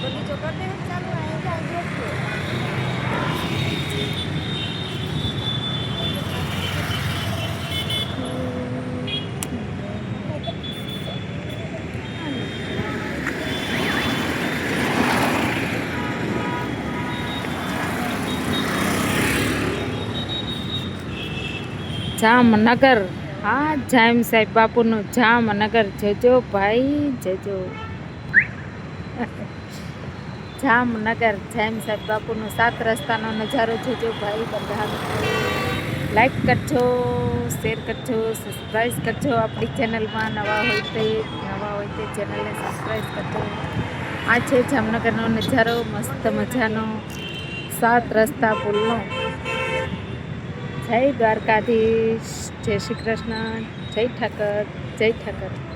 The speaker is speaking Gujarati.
બગીચો કરી દેવું ચાલુ અહીંયા જામનગર. હા જામ સાહેબ બાપુનું જામનગર. જજો ભાઈ જજો. જામનગર જામ સાહેબ બાપુનો સાત રસ્તાનો નજારો જોજો ભાઈ, બધા લાઈક કરજો શેર કરજો સબસ્ક્રાઈબ કરજો આપણી ચેનલમાં નવા હોય તે, નવા હોય તે ચેનલને સબસ્ક્રાઈબ કરજો. આ છે જામનગરનો નજારો, મસ્ત મજાનો, સાત રસ્તા પુલનો. જય દ્વારકાધીશ, જય શ્રી કૃષ્ણ, જય ઠાકર જય ઠાકર.